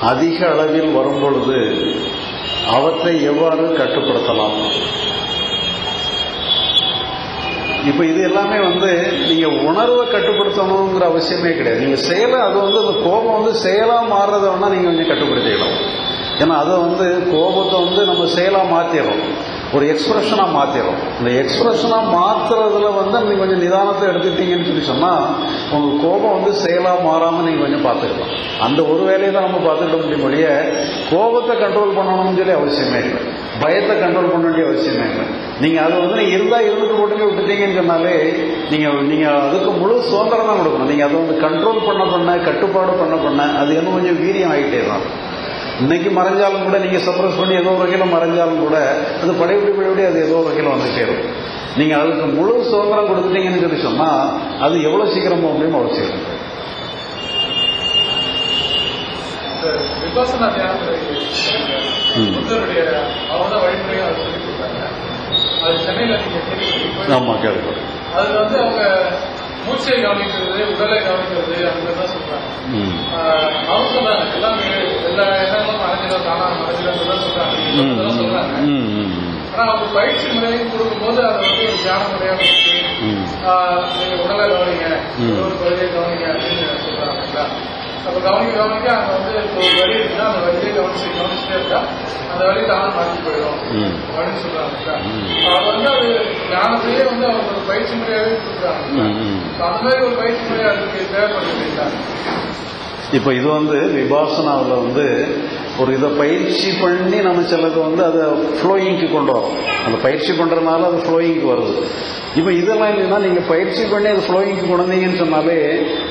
அதிக அளவில் வரும் பொழுது அவற்றை எவ்வாறு கட்டுப்படுத்தலாம்? இப்போ இது எல்லாமே வந்து நீங்க உணர்வை கட்டுப்படுத்தணுங்கிற அவசியமே கிடையாது. நீங்க செயலை அது வந்து அந்த கோபம் வந்து செயலா மாறுறத வேணா நீங்க கொஞ்சம் கட்டுப்படுத்திக்கலாம் ஏன்னா அதை வந்து கோபத்தை வந்து நம்ம செயலா மாத்திடுறோம் ஒரு எக்ஸ்பிரஷனா மாற்றிடும் இந்த எக்ஸ்பிரஷனா மாத்துறதுல வந்து நீங்க கொஞ்சம் நிதானத்தை எடுத்துட்டீங்கன்னு சொல்லி சொன்னா உங்க கோபம் வந்து செயலா மாறாம நீங்க கொஞ்சம் பார்த்துக்கலாம். அந்த ஒரு வேலையை தான் நம்ம பார்த்துக்கிட்ட முடியும் ஒழிய கோபத்தை கண்ட்ரோல் பண்ணணும்னு சொல்லி அவசியமே இல்லை. பயத்தை கண்ட்ரோல் பண்ண வேண்டிய அவசியமே இல்லை. நீங்க அது வந்து நீங்கள் இருந்தா இருந்துட்டு போட்டுமே விட்டுட்டீங்கன்னு சொன்னாலே நீங்க நீங்க அதுக்கு முழு சுதந்திரம் தான் கொடுக்கணும். நீங்க அதை வந்து கண்ட்ரோல் பண்ண பண்ண கட்டுப்பாடு பண்ண பண்ண அது இன்னும் கொஞ்சம் வீரியம் ஆகிட்டே தான். இன்னைக்கு மறைஞ்சாலும் கூட நீங்க சப்ரஸ் பண்ணி ஏதோ ஒரு வகையில் மறைஞ்சாலும் கூட அது படைப்படி படைப்படி அது ஏதோ ஒரு வகையில் வந்துட்டே இருக்கும் நீங்க அதுக்கு முழு சுதந்திரம் கொடுத்துட்டீங்கன்னு சொல்லி சொன்னா அது எவ்வளவு சீக்கிரம் முடியுமோ அவ்வளவு சீக்கிரம். விபாசனா தியானத்துல ம். புத்தருடைய அவங்க வழிமுறையை அதை சொல்லி கொடுத்தாங்க. அது சென்னையில நீங்க கேள்வி. அதுல வந்து அவங்க மூச்சை கவனிக்கிறது உடலை கவனிக்கிறது மாதிரி தான் சொல்றாங்க அவங்க சொல்றாங்க. எல்லாமே எல்லா எண்ணங்களும் மறைஞ்சிடும் தானா மறைஞ்சிடும் தான் சொல்றாங்க. ஆனா அவங்க பயிற்சி முறையும் கொடுக்கும்போது அதை வந்து ஒரு தியான முறையா நீங்க உடலை கவனிங்க. ஒரு பகுதியை கவனிங்க அப்படின்னு சொல்றாங்க. அப்ப கவனிக்க கவனிக்க அங்க வந்து ஒரு வழி இருக்குன்னா அந்த வழியை கவனிச்சு கவனிச்சுட்டே இருக்கா? அந்த வழி தானே மாற்றி போயிடும் ம். அப்படின்னு சொல்றாங்க ம். அது வந்து அது ஞானத்திலேயே வந்து அவங்க ஒரு பயிற்சி முறையாவே கொடுக்குறாங்க ம், ம். அந்த மாதிரி ஒரு பயிற்சி முறை அதுக்கு தேவைப்படுது இப்போ இது வந்து விபாசனாவில் வந்து ஒரு இதை பயிற்சி பண்ணி நம்ம சிலது வந்து அதை ஃப்ளோயிங்க்கு கொண்டு வரோம். அந்த பயிற்சி பண்ணுறதுனால அது ஃப்ளோயிங்க்கு வருது. இப்போ இதெல்லாம் என்னன்னா நீங்கள் பயிற்சி பண்ணி அது ஃப்ளோயிங்க்கு கொண்டு வந்தீங்கன்னு சொன்னாலே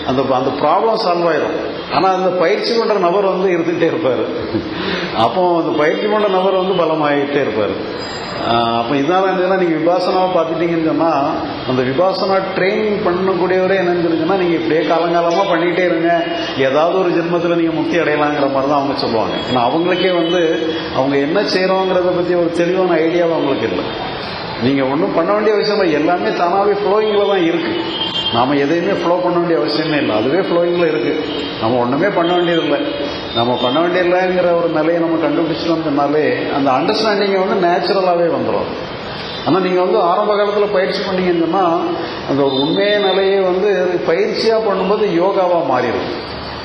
அந்த அந்த ப்ராப்ளம் சால்வ் ஆயிடும் ஆனால் அந்த பயிற்சி பண்ணுற நபர் வந்து இருந்துகிட்டே இருப்பார். அப்போ அந்த பயிற்சி பண்ணுற நபர் வந்து பலமாகிட்டே இருப்பார். அப்போ இதனால் என்னன்னா நீங்கள் விபாசனாவை பார்த்துட்டீங்கன்னு சொன்னால் அந்த விபாசனா ட்ரைனிங் பண்ணக்கூடியவரே என்னன்னு சொல்லுங்கன்னா நீங்கள் இப்படியே காலங்காலமாக பண்ணிக்கிட்டே இருங்க. ஏதாவது ஒரு ஜென்மத்தில் நீங்கள் முக்தி அடையலாங்கிற மாதிரி தான் அவங்க சொல்லுவாங்க. ஏன்னா அவங்களுக்கே வந்து அவங்க என்ன செய்கிறோங்கிறத பற்றி ஒரு தெளிவான ஐடியாவும் அவங்களுக்கு இல்லை. நீங்கள் ஒன்றும் பண்ண வேண்டிய விஷயம் எல்லாமே தானாகவே ஃப்ளோயிங்கில் தான் இருக்குது நாம் எதையுமே ஃப்ளோ பண்ண வேண்டிய அவசியமே இல்லை. அதுவே ஃப்ளோயிங்கில் இருக்குது நம்ம ஒன்றுமே பண்ண வேண்டியதில்லை. நம்ம பண்ண வேண்டியதில்லைங்கிற ஒரு நிலையை நம்ம கண்டுபிடிச்சிட்டு வந்தோம்னாலே அந்த அண்டர்ஸ்டாண்டிங்கை வந்து நேச்சுரலாகவே வந்துடும் ஆனால் நீங்கள் வந்து ஆரம்ப காலத்தில் பயிற்சி பண்ணீங்கன்னு சொன்னால் அந்த ஒரு உண்மைய நிலையை வந்து பயிற்சியாக பண்ணும்போது யோகாவாக மாறிடும்.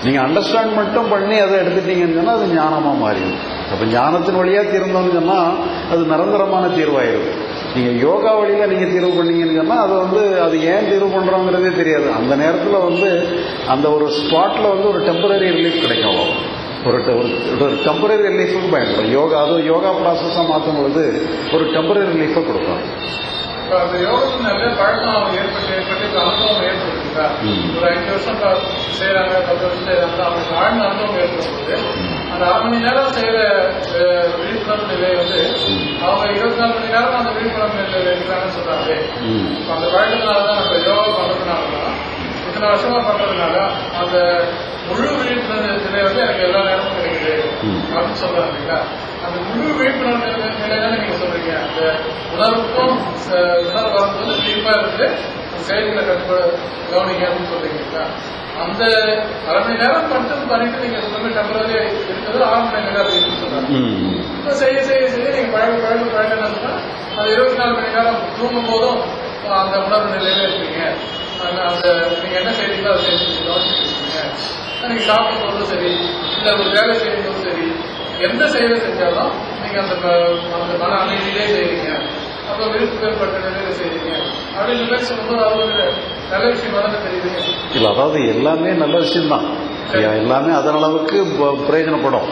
நீங்கள் அண்டர்ஸ்டாண்ட் மட்டும் பண்ணி அதை எடுத்துட்டீங்கன்னு சொன்னால் அது ஞானமாக மாறிடும். அப்போ ஞானத்தின் வழியாக தீர்ந்தோம்னு சொன்னால் அது நிரந்தரமான தீர்வாயிருக்கும் நீங்கள் யோகா வழியில் நீங்கள் தீர்வு பண்ணீங்கன்னு சொன்னால் அது வந்து அது ஏன் தீர்வு பண்ணுறோங்கிறதே தெரியாது. அந்த நேரத்தில் வந்து அந்த ஒரு ஸ்பாட்டில் வந்து ஒரு டெம்பரரி ரிலீஃப் கிடைக்கும். ஒரு ஒரு- ஒரு டெம்பரரி ரிலீஃபுக்கு பயன்படும். யோகா அதுவும் யோகா ப்ராசஸாக மாற்றும் பொழுது ஒரு டெம்பரரி ரிலீஃபை கொடுக்கும். அவங்க ம். ஒரு அஞ்சு வருஷம் செய்யறாங்க பத்து வருஷம் செய்யறாங்க அவங்களுக்கு ஆழ்ந்த அனுபவம் ஏற்படும் போது அந்த அரை மணி நேரம் செய்யற விழிப்புணர்வு நிலை வந்து அவங்க இருபத்தி நாலு மணி நேரம் அந்த விழிப்புணர்வு நிலையில இருக்கிறாங்கன்னு சொல்றாங்க ம் இப்ப அந்த பழக்கத்தினாலதான் நம்ம யோகா பண்றதுனாலதான் இத்தனை வருஷமா பண்றதுனால அந்த முழு விழிப்புணர்வு நிலை வந்து எனக்கு எல்லா நேரமும் கிடைக்குது. அப்படின்னு சொல்றாங்க இல்லைங்களா அந்த முழு விழிப்புணர்வு நிலை தானே நீங்க சொல்றீங்க அந்த உணர்வுக்கும் உணர்வு வரும்போது விழிப்பா இருந்து செயல்களை கட்டுப்பட கவனிங்க அப்படின்னு அந்த அரை மணி நேரம் மட்டும் பண்ணிட்டு நீங்க சொல்லுங்க டெம்பரரி இருக்கிறது ஆறு மணி நேரம் அப்படின்னு சொல்றாங்க செய்ய செய்ய செய்ய நீங்க பழக பழக பழக அது இருபத்தி நாலு மணி நேரம் தூங்கும் போதும் அந்த உணர்வு நிலையில இருப்பீங்க அந்த அந்த நீங்க என்ன செய்றீங்களோ அதை செஞ்சு கவனிச்சுட்டு இருக்கீங்க நீங்க சாப்பிடும் போதும் சரி இல்ல ஒரு வேலை செய்யும் போதும் சரி எந்த செயலை செஞ்சாலும் நீங்க அந்த ம- அந்த மன அமைதியிலே செய்றீங்க. அப்ப விருப்பு ஏற்பட்ட நிலையில செய்றீங்க. அப்படின்னு சொல்லும்போது நல்ல விஷயமா தான் தெரியுது இல்லை அதாவது எல்லாமே நல்ல விஷயம்தான். எல்லாமே அதன் அளவுக்கு ப- பிரயோஜனப்படும்.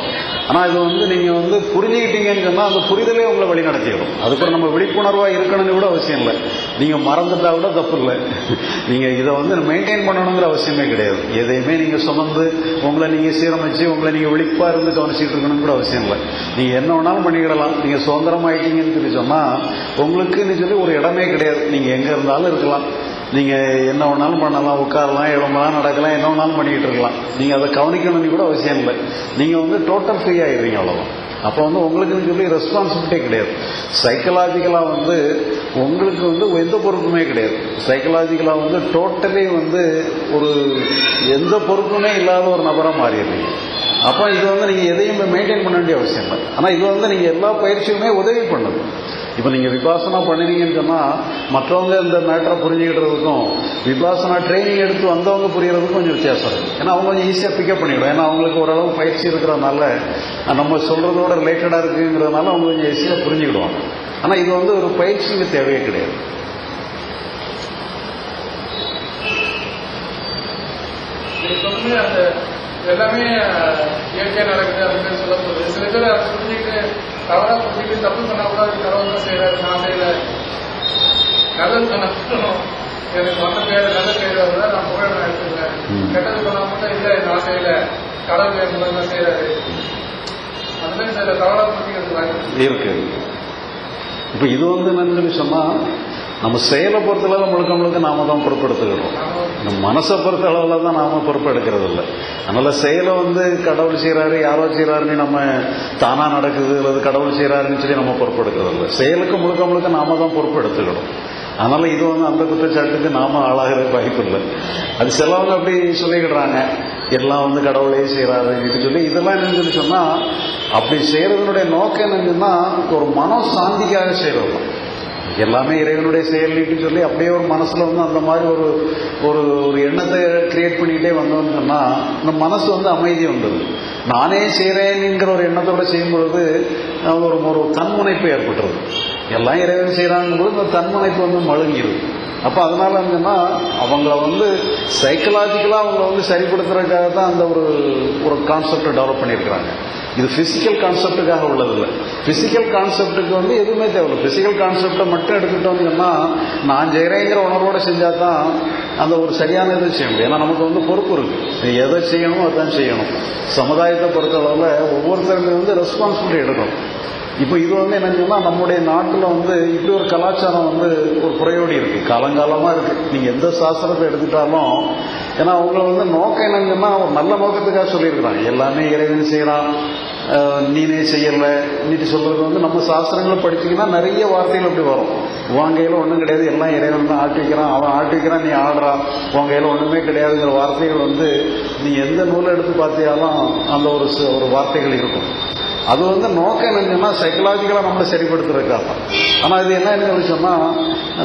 ஆனால் இது வந்து நீங்கள் வந்து புரிஞ்சுக்கிட்டீங்கன்னு சொன்னால் அந்த புரிதலே உங்களை வழி நடத்திடும் அதுக்கப்புறம் நம்ம விழிப்புணர்வாக இருக்கணும்னு கூட அவசியம் இல்லை. நீங்கள் மறந்துட்டா கூட தப்பு இல்லை. நீங்கள் இதை வந்து மெயின்டைன் பண்ணணுங்கிற அவசியமே கிடையாது. எதையுமே நீங்கள் சுமந்து உங்களை நீங்கள் சீரமைச்சு உங்களை நீங்கள் விழிப்பாக இருந்து கவனிச்சிட்டு இருக்கணும்னு கூட அவசியம் இல்லை. நீங்கள் என்ன வேணாலும் பண்ணிக்கிடலாம். நீங்கள் சுதந்திரமாயிட்டீங்கன்னு சொல்லி சொன்னால் உங்களுக்குன்னு சொல்லி ஒரு இடமே கிடையாது. நீங்கள் எங்கே இருந்தாலும் இருக்கலாம். நீங்க என்ன வேணாலும் பண்ணலாம் உட்காரலாம் எழும்பலாம் நடக்கலாம் என்ன வேணாலும் பண்ணிக்கிட்டு இருக்கலாம். நீங்க அதை கவனிக்கணும்னு கூட அவசியம் இல்லை. நீங்க வந்து டோட்டல் ஃப்ரீ ஆயிடுறீங்க அவ்வளவுதான். அப்போ வந்து உங்களுக்குன்னு சொல்லி ரெஸ்பான்சிபிலிட்டே கிடையாது. சைக்கலாஜிக்கலாக வந்து உங்களுக்கு வந்து எந்த பொறுப்புமே கிடையாது. சைக்கலாஜிக்கலாக வந்து டோட்டலி வந்து ஒரு எந்த பொறுப்புமே இல்லாத ஒரு நபராக மாறிடுறீங்க. அப்போ இது வந்து நீங்கள் எதையும் மெயின்டைன் பண்ண வேண்டிய அவசியம் இல்லை. ஆனால் இது வந்து நீங்கள் எல்லா பயிற்சியுமே உதவி பண்ணுது. இப்போ நீங்கள் விபாசனா பண்ணினீங்கன்னு சொன்னால் மற்றவங்க இந்த மேட்டரை புரிஞ்சுக்கிட்டதுக்கும் விபாசனா ட்ரைனிங் எடுத்து வந்தவங்க புரியறதுக்கும் கொஞ்சம் வித்தியாசம் இருக்குது ஏன்னா அவங்க கொஞ்சம் ஈஸியாக பிக்கப் பண்ணிவிடும் ஏன்னா அவங்களுக்கு ஓரளவு பயிற்சி இருக்கிறதுனால நம்ம சொல்கிறதோட ரிலேட்டடாக இருக்குங்கிறதுனால அவங்க கொஞ்சம் ஈஸியாக புரிஞ்சுக்கிடுவாங்க. ஆனால் இது வந்து ஒரு பயிற்சிக்கு தேவையே கிடையாது. அந்த எல்லாமே இயற்கையாக நடக்குது அப்படின்னு சொல்ல சில பேர் அதை புரிஞ்சுக்கிட்டு தவறா புரிஞ்சுக்கிட்டு தப்பு பண்ணா கூட அது கடவுள் தான் செய்யறாரு. நான் செய்யல நல்லது பண்ண மட்டும் எனக்கு வந்த பேர் நல்ல பேர் வருதா நான் புகழ் நான் எடுத்துக்கிறேன். கெட்டது பண்ணா மட்டும் இல்ல நான் செய்யல. கடவுள் பேர் மூலம் தான் செய்யறாரு. அந்த மாதிரி சில தவறா புரிஞ்சுக்கிறது இருக்கு. இப்போ இது வந்து என்னன்னு சொல்லி சொன்னால் நம்ம செயலை பொறுத்தளவு முழுக்க முழுக்க நாம தான் பொறுப்பெடுத்துக்கிறோம் நாம நம்ம மனசை பொறுத்த அளவில் தான் நாம பொறுப்பெடுக்கிறது இல்லை. அதனால செயலை வந்து கடவுள் செய்கிறாரு யாரோ செய்கிறாருன்னு நம்ம தானா நடக்குது அல்லது கடவுள் செய்கிறாருன்னு சொல்லி நம்ம பொறுப்பெடுக்கிறது இல்லை. செயலுக்கு முழுக்க முழுக்க நாம தான் பொறுப்பெடுத்துக்கணும் அதனால இது வந்து அந்த குற்றச்சாட்டுக்கு நாம ஆளாகிறதுக்கு வாய்ப்பு இல்லை. அது சிலவங்க அப்படி சொல்லிக்கிடுறாங்க. எல்லாம் வந்து கடவுளே செய்கிறாரு இது சொல்லி. இதெல்லாம் என்னன்னு சொல்லி சொன்னா அப்படி செய்யறதுனுடைய நோக்கம் என்னன்னா ஒரு மன சாந்திக்காக செய்கிறோம் எல்லாமே இறைவனுடைய செயல்னு சொல்லி அப்படியே ஒரு மனசுல வந்து அந்த மாதிரி ஒரு ஒரு ஒரு எண்ணத்தை கிரியேட் பண்ணிக்கிட்டே வந்தோம்னு சொன்னா இந்த மனசு வந்து அமைதி வந்துடுது நானே செய்கிறேன்ங்கிற ஒரு எண்ணத்தோட செய்யும்பொழுது ஒரு ஒரு தன்முனைப்பு ஏற்பட்டுருது. எல்லாம் இறைவன் செய்கிறாங்க போது இந்த தன்முனைப்பு வந்து மழுங்கிடுது அப்போ அதனால என்னன்னா அவங்கள வந்து சைக்கலாஜிக்கலாக அவங்கள வந்து சரிப்படுத்துறதுக்காக தான் அந்த ஒரு ஒரு கான்செப்டை டெவலப் பண்ணியிருக்கிறாங்க. இது பிசிக்கல் கான்செப்டுக்காக உள்ளதில்லை பிசிக்கல் கான்செப்டுக்கு வந்து எதுவுமே தேவையில்லை. பிசிக்கல் கான்செப்டை மட்டும் எடுத்துக்கிட்டோம்னு சொன்னால் நான் செய்கிறேங்கிற உணர்வோட செஞ்சால் தான் அந்த ஒரு சரியான இதை செய்ய முடியும். ஏன்னா நமக்கு வந்து பொறுப்பு இருக்கு. நீ எதை செய்யணுமோ அதான் செய்யணும். சமுதாயத்தை பொறுத்தளவில் ஒவ்வொருத்தருமே வந்து ரெஸ்பான்சிபிலிட்டி எடுக்கணும். இப்போ இது வந்து என்ன சொன்னால் நம்முடைய நாட்டில் வந்து இப்படி ஒரு கலாச்சாரம் வந்து ஒரு குறையோடி இருக்கு. காலங்காலமாக இருக்கு. நீங்க எந்த சாஸ்திரத்தை எடுத்துட்டாலும் ஏன்னா அவங்கள வந்து நோக்கம் என்னங்கன்னா ஒரு நல்ல நோக்கத்துக்காக சொல்லியிருக்கிறாங்க. எல்லாமே இறைவன் செய்கிறான் நீனே செய்யல நீட்டு சொல்றது வந்து நம்ம சாஸ்திரங்களை படிச்சீங்கன்னா நிறைய வார்த்தைகள் அப்படி வரும். உன் ஒன்றும் கிடையாது எல்லாம் இறைவன் தான் ஆட்டி வைக்கிறான் அவன் ஆட்டி வைக்கிறான் நீ ஆடுறான் உன் கையில் ஒண்ணுமே கிடையாதுங்கிற வார்த்தைகள் வந்து நீ எந்த நூலை எடுத்து பார்த்தியாலும் அந்த ஒரு ஒரு வார்த்தைகள் இருக்கும். அது வந்து நோக்கம் என்னன்னா சைக்கலாஜிக்கலாக நம்மளை சரிப்படுத்துறதுக்காக. ஆனால் இது என்ன என்ன சொன்னால்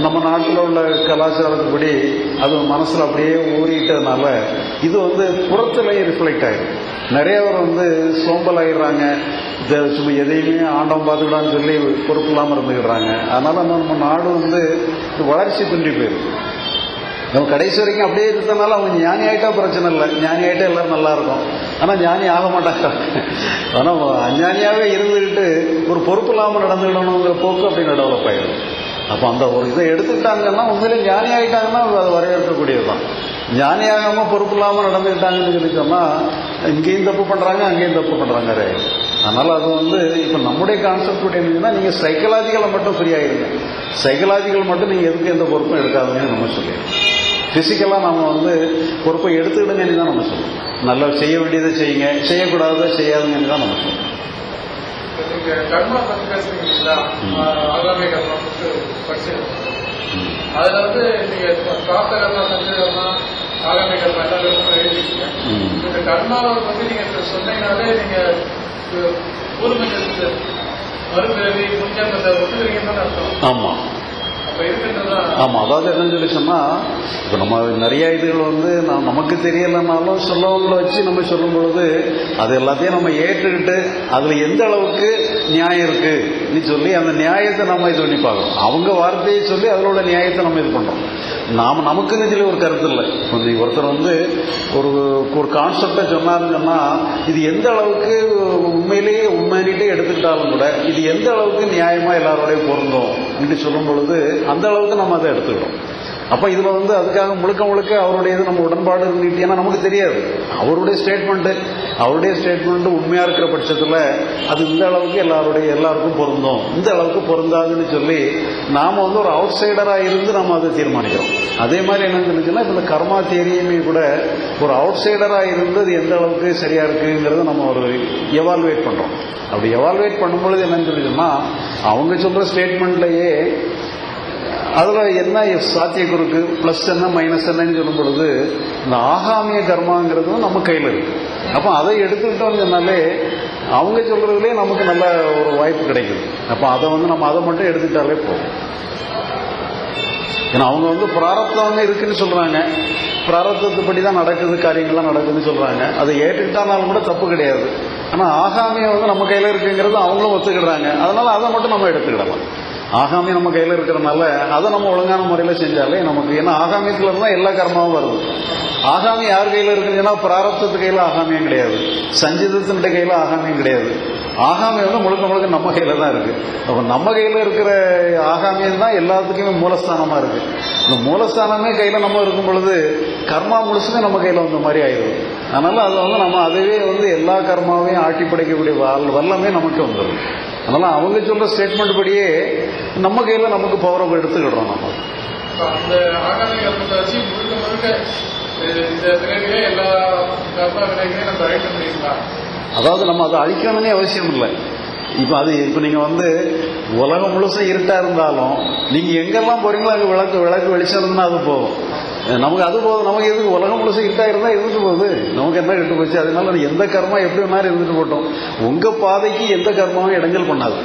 நம்ம நாட்டில் உள்ள கலாச்சாரத்துப்படி அது மனசில் அப்படியே ஊறிட்டதுனால இது வந்து புறத்துலேயே ரிஃப்ளெக்ட் ஆகிடும் நிறைய பேர் வந்து சோம்பல் ஆகிடுறாங்க இதை சும்மா எதையுமே ஆண்டம் பார்த்துக்கிடான்னு சொல்லி பொறுப்பு இல்லாமல் இருந்துக்கிடுறாங்க. அதனால நம்ம நாடு வந்து வளர்ச்சி குன்றி போயிருக்கு. நம்ம கடைசி வரைக்கும் அப்படியே இருக்கிறதுனால அவங்க ஞானி ஆகிட்டா பிரச்சனை இல்லை. ஞானி ஆகிட்டா எல்லாரும் நல்லா இருக்கும். ஆனால் ஞானி ஆக மாட்டாங்க. ஆனால் அஞ்ஞானியாகவே இருந்துக்கிட்டு ஒரு பொறுப்பு இல்லாமல் நடந்துக்கிடணுங்கிற போக்கு அப்படின்னு டெவலப் ஆகிடும் அப்போ அந்த ஒரு இதை எடுத்துக்கிட்டாங்கன்னா உண்மையிலே ஞானி ஆகிட்டாங்கன்னா அது வரவேற்கக்கூடியது தான் ஞானி ஆகாமல் பொறுப்பு இல்லாமல் நடந்துக்கிட்டாங்கன்னு சொல்லி சொன்னால் இங்கேயும் தப்பு பண்ணுறாங்க அங்கேயும் தப்பு பண்ணுறாங்க அதனால் அது வந்து இப்போ நம்முடைய கான்செப்ட் என்னன்னா நீங்கள் சைக்கலாஜிக்கலை மட்டும் ஃப்ரீ ஆகிடுங்க சைக்கலாஜிக்கல் மட்டும் நீங்கள் எதுக்கு எந்த பொறுப்பும் எடுக்காதுங்கன்னு நம்ம சொல்லிடுறோம் ஃபிசிக்கலாக நம்ம வந்து பொறுப்பை எடுத்துக்கிடுங்கன்னு தான் நம்ம சொல்லுவோம் நல்லா செய்ய வேண்டியதை செய்யுங்க செய்யக்கூடாததை செய்யாதுங்கன்னு தான் நம்ம சொல்லுவோம் நீங்க அதுல வந்து நீங்க பிராப்த கர்மா சஞ்சய கர்மா கர்மா எல்லா எழுதிருக்கீங்க இந்த கர்மாவை பத்தி நீங்க சொன்னீங்கனாலே நீங்க முன்ஜன்மத்தை ஒத்துக்கிறீங்கன்னு தான் அர்த்தம் ஆமாம் ஆமாம் அதாவது என்னன்னு சொல்லி சொன்னால் இப்போ நம்ம நிறைய இதுகள் வந்து நான் நமக்கு தெரியலைனாலும் சொல்லவங்களை வச்சு நம்ம சொல்லும் பொழுது அது எல்லாத்தையும் நம்ம ஏற்றுக்கிட்டு அதில் எந்த அளவுக்கு நியாயம் இருக்குன்னு சொல்லி அந்த நியாயத்தை நம்ம இது பண்ணி பார்க்கணும். அவங்க வார்த்தையை சொல்லி அதில் உள்ள நியாயத்தை நம்ம இது பண்ணுறோம் நாம் நமக்குன்னு சொல்லி ஒரு கருத்து இல்லை. கொஞ்சம் நீ ஒருத்தர் வந்து ஒரு ஒரு கான்செப்டை சொன்னாருங்கன்னா இது எந்த அளவுக்கு உண்மையிலேயே எடுத்துக்கிட்டாலும் கூட இது எந்த அளவுக்கு நியாயமா எல்லாரோடையும் பொருந்தும் அப்படின்னு சொல்லும் பொழுது அந்த அளவுக்கு நம்ம அதை எடுத்துக்கிறோம். அப்ப இதுல வந்து அதுக்காக முழுக்க முழுக்க அவருடைய இது நம்ம உடன்பாடு இருந்துட்டு ஏன்னா நமக்கு தெரியாது. அவருடைய ஸ்டேட்மெண்ட் அவருடைய ஸ்டேட்மெண்ட் உண்மையா இருக்கிற பட்சத்துல அது இந்த அளவுக்கு எல்லாருடைய எல்லாருக்கும் பொருந்தும். இந்த அளவுக்கு பொருந்தாதுன்னு சொல்லி நாம வந்து ஒரு அவுட் சைடரா இருந்து நம்ம அதை தீர்மானிக்கிறோம். அதே மாதிரி என்னன்னு சொல்லிச்சுன்னா இந்த கர்மா தேரியுமே கூட ஒரு அவுட் சைடரா இருந்து அது எந்த அளவுக்கு சரியா இருக்குங்கிறத நம்ம ஒரு எவால்வேட் பண்றோம். அப்படி எவால்வேட் பண்ணும்பொழுது என்னன்னு சொல்லிச்சுன்னா அவங்க சொல்ற ஸ்டேட்மெண்ட்லயே அதில் என்ன சாத்தியக்குறுக்கு ப்ளஸ் என்ன மைனஸ் என்னன்னு சொல்லும் பொழுது இந்த ஆகாமிய கர்மாங்கிறது நம்ம கையில் இருக்கு. அப்போ அதை எடுத்துக்கிட்டோம்னு சொன்னாலே அவங்க சொல்கிறதுலே நமக்கு நல்ல ஒரு வாய்ப்பு கிடைக்குது. அப்போ அதை வந்து நம்ம அதை மட்டும் எடுத்துக்கிட்டாலே போதும். ஏன்னா அவங்க வந்து பிராரத்தம் இருக்குன்னு சொல்கிறாங்க பிராரத்தத்துப்படி தான் நடக்குது காரியங்கள்லாம் நடக்குதுன்னு சொல்கிறாங்க அதை ஏற்றுக்கிட்டாலும் கூட தப்பு கிடையாது. ஆனால் ஆகாமியை வந்து நம்ம கையில் இருக்குங்கிறது அவங்களும் ஒத்துக்கிடுறாங்க. அதனால அதை மட்டும் நம்ம எடுத்துக்கிடலாம். ஆகாமி நம்ம கையில் இருக்கிறனால அதை நம்ம ஒழுங்கான முறையில் செஞ்சாலே நமக்கு ஏன்னா ஆகாமியத்தில் இருந்தால் எல்லா கர்மாவும் வருது. ஆகாமி யார் கையில் இருக்குதுன்னா பிராரப்தத்து கையில் ஆகாமியம் கிடையாது. சஞ்சிதத்தின் கையில் ஆகாமியம் கிடையாது. ஆகாமியம் வந்து முழுக்க முழுக்க நம்ம கையில் தான் இருக்கு. அப்ப நம்ம கையில் இருக்கிற ஆகாமியம் தான் எல்லாத்துக்குமே மூலஸ்தானமா இருக்கு. இந்த மூலஸ்தானமே கையில நம்ம இருக்கும் பொழுது கர்மா முழுசுமே நம்ம கையில வந்த மாதிரி ஆயிடுது. அதனால அது வந்து நம்ம அதுவே வந்து எல்லா கர்மாவையும் ஆட்டி படைக்கக்கூடிய வல்லமே நமக்கு வந்துடும் அதனால அவங்க சொல்ற ஸ்டேட்மெண்ட் படியே நம்ம கையில நமக்கு பவரை எடுத்துக்கிடுறோம் நம்ம. அந்த ஆகாமி கர்மத்தை வச்சு முழுக்க முழுக்க இந்த வினைகளே எல்லா கர்ம நம்ம அழைக்க முடியுங்களா அதாவது நம்ம அதை அழிக்கணும்னே அவசியம் இல்லை. இப்போ அது இப்போ நீங்கள் வந்து உலகம் முழுசும் இருட்டாக இருந்தாலும் நீங்கள் எங்கெல்லாம் போகிறீங்களோ அங்கே விளக்கு விளக்கு வெளிச்சம் இருந்தால் அது போதும் நமக்கு அது போதும். நமக்கு எதுக்கு உலகம் முழுசும் இருட்டாக இருந்தால் இருந்துட்டு போகுது? நமக்கு என்ன கெட்டு போச்சு? அதனால எந்த கர்மா எப்படி வேணாலும் இருந்துட்டு போட்டோம் உங்கள் பாதைக்கு எந்த கர்மாவும் இடங்கள் பண்ணாது.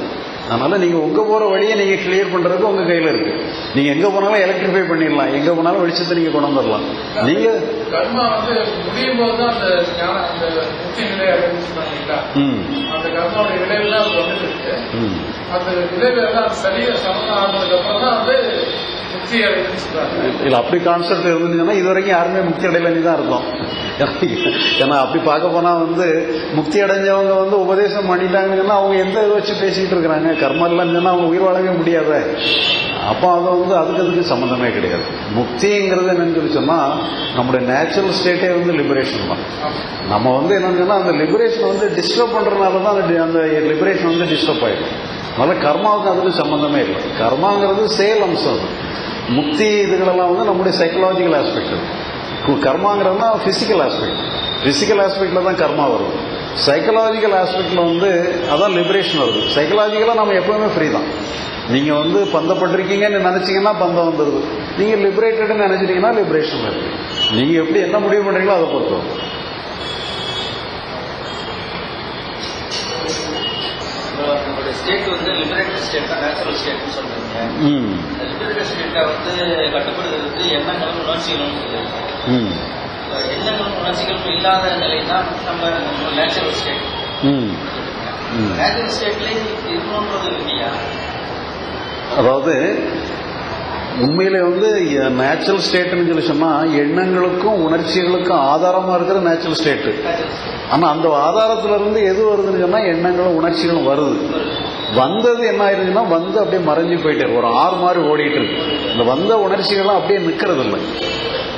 அதனால நீங்க உங்க போற வழியை நீங்க கிளியர் பண்றதுக்கு உங்க கையில இருக்கு. நீங்க எங்க போனாலும் எலக்ட்ரிஃபை பண்ணிடலாம். எங்க போனாலும் வெளிச்சத்தை நீங்க கொண்டு வந்துடலாம். நீங்க கர்மா வந்து முடியும் போது தான் அந்த ஞான அந்த முக்தி நிலை அடைஞ்சு சொன்னாங்க ம். முக்தி அடைஞ்சுன்னு இல்ல அப்படி கான்செப்ட் இருந்துச்சுன்னா இது வரைக்கும் யாருமே முக்தி அடையலன்னு தான் இருக்கும் ஏன்னா அப்படி பார்க்க போனா வந்து முக்தி அடைஞ்சவங்க வந்து உபதேசம் பண்ணிட்டாங்கன்னா அவங்க எந்த இதை வச்சு பேசிக்கிட்டு இருக்கிறாங்க? கர்மம் இல்லைன்னு அவங்க உயிர் வாழவே முடியாத. அப்போ அது வந்து அதுக்கு அதுக்கு சம்மந்தமே கிடையாது. முக்திங்கிறது என்னன்னு சொல்லி சொன்னா நம்முடைய நேச்சுரல் ஸ்டேட்டே வந்து லிபரேஷன் தான். நம்ம வந்து என்னன்னு சொன்னால் அந்த லிபரேஷன் வந்து டிஸ்டர்ப் பண்றதுனால தான் அந்த அந்த லிபரேஷன் வந்து டிஸ்டர்ப் ஆயிடும். அதனால கர்மாவுக்கு அதுக்கு சம்பந்தமே இல்லை. கர்மாங்கிறது செயல் அம்சம். அது முக்தி இதுகளெல்லாம் வந்து நம்முடைய சைக்கலாஜிக்கல் ஆஸ்பெக்ட் கர்மாங்கிறதுனா ஃபிசிக்கல் ஆஸ்பெக்ட் ஃபிசிக்கல் ஆஸ்பெக்டில் தான் கர்மா வரும். சைக்கலாஜிக்கல் ஆஸ்பெக்டில் வந்து அதான் லிபரேஷன் வருது. சைக்கலாஜிக்கலாக நம்ம எப்பவுமே ஃப்ரீ தான். நீங்கள் வந்து பந்தப்பட்டிருக்கீங்கன்னு நினச்சிங்கன்னா பந்தம் வந்துடுது நீங்கள் லிபரேட்டட்னு நினச்சிட்டீங்கன்னா லிபரேஷன் வருது. நீங்கள் எப்படி என்ன முடிவு பண்ணுறீங்களோ அதை பொறுத்து வரும். ஸ்டேட் வந்து லிபரேட்டட் ஸ்டேட் தான் நேச்சுரல் ஸ்டேட்னு சொல்றீங்க. ம். லிபரேட்டட் ஸ்டேட்டை வந்து கட்டுப்படுத்துறது எண்ணங்களும் உணர்ச்சிகளும் ம். எண்ணங்களும் உணர்ச்சிகளும் இல்லாத நிலை தான் நம்ம நேச்சுரல் ஸ்டேட் நேச்சுரல் ஸ்டேட்லேயே இருக்கணுன்றது இல்லையா? அதாவது உண்மையிலே வந்து நேச்சுரல் ஸ்டேட்னு சொல்லி சொன்னா எண்ணங்களுக்கும் உணர்ச்சிகளுக்கும் ஆதாரமா இருக்கிற நேச்சுரல் ஸ்டேட் ஆனா அந்த ஆதாரத்துல இருந்து எது வருதுன்னு சொன்னா எண்ணங்களும் உணர்ச்சிகளும் வருது. வந்தது என்ன ஆயிருதுன்னா வந்து அப்படியே மறைஞ்சு போயிட்டே ஒரு ஆறு மாதிரி ஓடிட்டு இருக்கு. இந்த வந்த உணர்ச்சிகள்லாம் அப்படியே நிற்கிறது இல்லை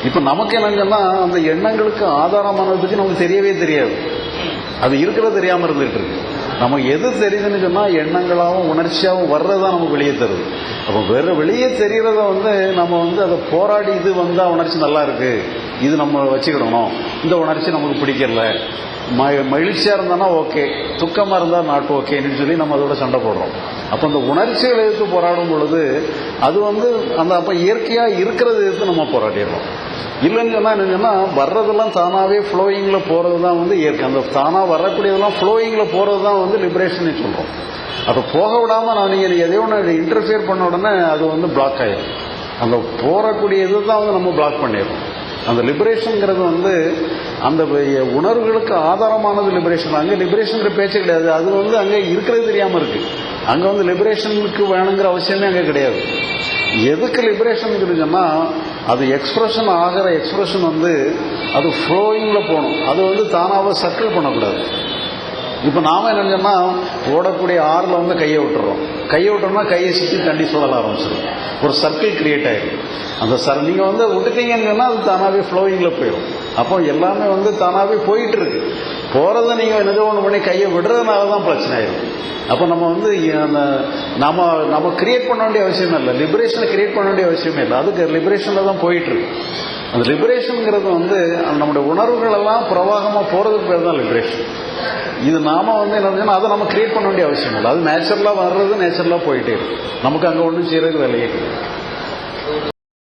இப்ப நமக்கு என்னங்கன்னா அந்த எண்ணங்களுக்கு ஆதாரமானதை பத்தி நமக்கு தெரியவே தெரியாது. அது இருக்கிறது தெரியாம இருந்துட்டு இருக்கு. நமக்கு எது தெரியுதுன்னு சொன்னால் எண்ணங்களாகவும் உணர்ச்சியாகவும் வர்றது தான் நமக்கு வெளியே தருது. அப்போ வேறு வெளியே தெரிகிறத வந்து நம்ம வந்து அதை போராடி இது வந்தால் உணர்ச்சி நல்லா இருக்கு. இது நம்ம வச்சுக்கிடணும். இந்த உணர்ச்சி நமக்கு பிடிக்கல. ம- மகிழ்ச்சியாக இருந்தானா ஓகே. துக்கமாக இருந்தால் நாட் ஓகேன்னு சொல்லி நம்ம அதோட சண்டை போடுறோம். அப்போ அந்த உணர்ச்சிகளை எதிர்த்து போராடும் பொழுது அது வந்து அந்த அப்போ இயற்கையாக இருக்கிறத எதிர்த்து நம்ம போராடிடுறோம். இல்லைன்னு சொன்னா வர்றதெல்லாம் தானாகவே ஃப்ளோயிங்கில் போகிறது தான் வந்து இயற்கை. அந்த தானாக வரக்கூடியதெல்லாம் ஃப்ளோயிங்கில் போகிறது தான் வந்து லிபரேஷன் சொல்கிறோம் அப்போ போக விடாமல் நான் நீங்கள் எதையோ ஒன்று இன்டர்ஃபியர் பண்ண உடனே அது வந்து பிளாக் ஆகிடும் அந்த போறக்கூடிய இது தான் வந்து நம்ம பிளாக் பண்ணிடுறோம். அந்த லிபரேஷனுங்கிறது வந்து அந்த உணர்வுகளுக்கு ஆதாரமானது லிபரேஷன் அங்கே லிபரேஷனுங்கிற பேச்சே கிடையாது. அது வந்து அங்கே இருக்கிறது தெரியாமல் இருக்குது அங்கே வந்து லிபரேஷனுக்கு வேணுங்கிற அவசியமே அங்கே கிடையாது. எதுக்கு லிபரேஷன் சொன்னா அது எக்ஸ்பிரஷன் ஆகிற எக்ஸ்பிரஷன் வந்து அது ஃப்ளோயிங்கில் போகணும். அது வந்து தானாக சர்க்கிள் பண்ணக்கூடாது. இப்போ நாம என்ன ஓடக்கூடிய ஆறில் வந்து கையை விட்டுறோம். கையை விட்டோம்னா கையை சுற்றி தண்ணி சுழல ஆரம்பிச்சிடும். ஒரு சர்க்கிள் கிரியேட் ஆகிடும் அந்த சர் நீங்கள் வந்து விட்டுட்டீங்கன்னு சொன்னால் அது தானாகவே ஃப்ளோயிங்கில் போயிடும். அப்போ எல்லாமே வந்து தானாகவே போயிட்டு இருக்கு. போகிறத நீங்க என்னதோ ஒன்று பண்ணி கையை விடுறதுனால தான் பிரச்சனை ஆயிடும். அப்போ நம்ம வந்து அந்த நம்ம நம்ம கிரியேட் பண்ண வேண்டிய அவசியம் இல்லை. லிபரேஷனை கிரியேட் பண்ண வேண்டிய அவசியமே இல்லை. அதுக்கு லிபரேஷன்ல தான் போயிட்டு இருக்கு. அந்த லிபரேஷனுங்கிறது வந்து நம்முடைய உணர்வுகள் எல்லாம் பிரவாகமா போறதுக்கு பேர் தான் லிபரேஷன் இது நாம வந்து என்ன அதை நம்ம கிரியேட் பண்ண வேண்டிய அவசியம் இல்லை. அது நேச்சுரலா வர்றது நேச்சுரலா போயிட்டே இருக்கு. நமக்கு அங்க ஒன்றும் செய்யறதுக்கு வேலையே கிடையாது.